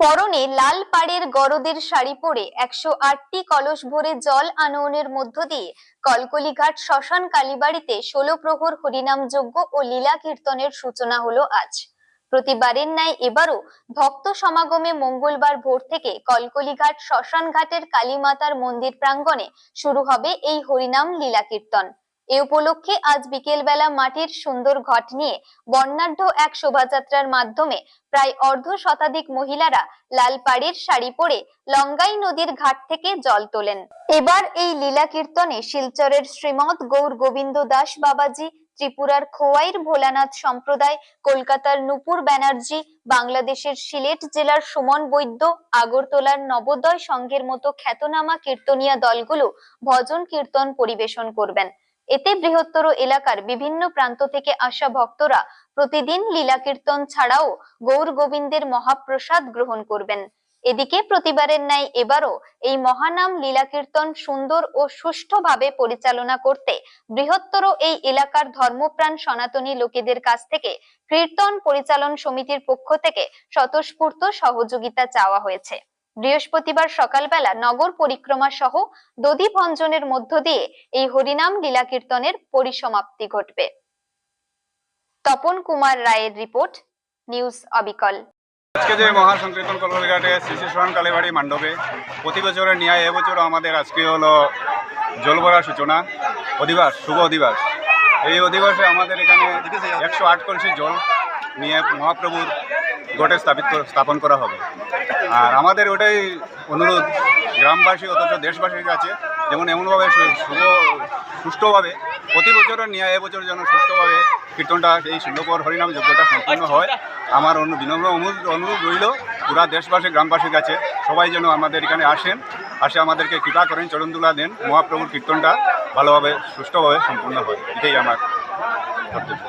পরনে লাল পাড়ের গরদের শাড়ি পরে একশো আটটি কলস ভরে জল আনয়নের মধ্য দিয়ে কলকলিঘাট শ্মশান কালীবাড়িতে ষোলো প্রহর হরিনাম যজ্ঞ ও লীলা কীর্তনের সূচনা হলো আজ। প্রতিবারের ন্যায় এবারও ভক্ত সমাগমে মঙ্গলবার ভোর থেকে কলকলিঘাট শ্মশান ঘাটের কালীমাতার মন্দির প্রাঙ্গণে শুরু হবে এই হরিনাম লীলা কীর্তন। এ উপলক্ষে আজ বিকেলবেলা মাটির সুন্দর ঘট নিয়ে বর্ণাঢ্য এক শোভাযাত্রার মাধ্যমে প্রায় অর্ধ শতাধিক মহিলারা লাল পাড়ির শাড়ি পরে লঙ্গাই নদীর ঘাট থেকে জল তোলেন। এবার এই লীলা কীর্তনে শিলচরের শ্রীমৎ গৌর গোবিন্দ দাস বাবাজি, ত্রিপুরার খোয়াইর ভোলানাথ সম্প্রদায়, কলকাতার নুপুর ব্যানার্জি, বাংলাদেশের সিলেট জেলার সুমন বৈদ্য, আগরতলার নবোদয় সংঘের মতো খ্যাতনামা কীর্তনিয়া দলগুলো ভজন কীর্তন পরিবেশন করবেন। এতে বৃহত্তর এলাকার বিভিন্ন প্রান্ত থেকে আসা ভক্তরা প্রতিদিন লীলা কীর্তন ছাড়াও গৌর গোবিন্দের মহাপ্রসাদ গ্রহণ করবেন। এদিকে প্রতিবারের ন্যায় এবারও এই মহানাম লীলা কীর্তন সুন্দর ও সুষ্ঠুভাবে পরিচালনা করতে বৃহত্তর এই এলাকার ধর্মপ্রাণ সনাতনী লোকেদের কাছ থেকে কীর্তন পরিচালন সমিতির পক্ষ থেকে স্বতঃস্ফূর্ত সহযোগিতা চাওয়া হয়েছে। বৃহস্পতিবার সকালবেলা নগর পরিক্রমা সহ দধি ভঞ্জনের মধ্য দিয়ে এই হরিনাম লীলা কীর্তনের পরিসমাপ্তি ঘটবে। তপন কুমার রায়ের রিপোর্ট, নিউজ অবিকল। আজকে যে মহাসংকীর্তন কলকাতাঘাটে শ্রী শ্রী সোহান কালীবাড়ি মণ্ডপে প্রতি বছরের ন্যায় এবছরও আমাদের আজকে হলো জলভরা সূচনা অধিবাস, শুভ অধিবাস। এই অধিবাসে আমাদের এখানে একশো আট কলসি জল নিয়ে মহাপ্রভুর গটে স্থাপিত, স্থাপন করা হবে। আর আমাদের ওটাই অনুরোধ, গ্রামবাসী অথচ দেশবাসীর কাছে, যেমন এমনভাবে শুভ সুষ্ঠুভাবে প্রতি বছরের নিয়ে এবছর যেন সুষ্ঠুভাবে কীর্তনটা, এই ষোলোপর হরিনাম যজ্ঞটা সম্পূর্ণ হয়। আমার অনু, বিনম্র অনুরোধ রইল, পুরা দেশবাসী, গ্রামবাসীর কাছে, সবাই যেন আমাদের এখানে আসেন, আসে আমাদেরকে কৃপা করেন চরণতুলা দেন, মহাপ্রভুর কীর্তনটা ভালোভাবে, সুষ্ঠুভাবে সম্পূর্ণ হয়। এটাই আমার কর্তব্য।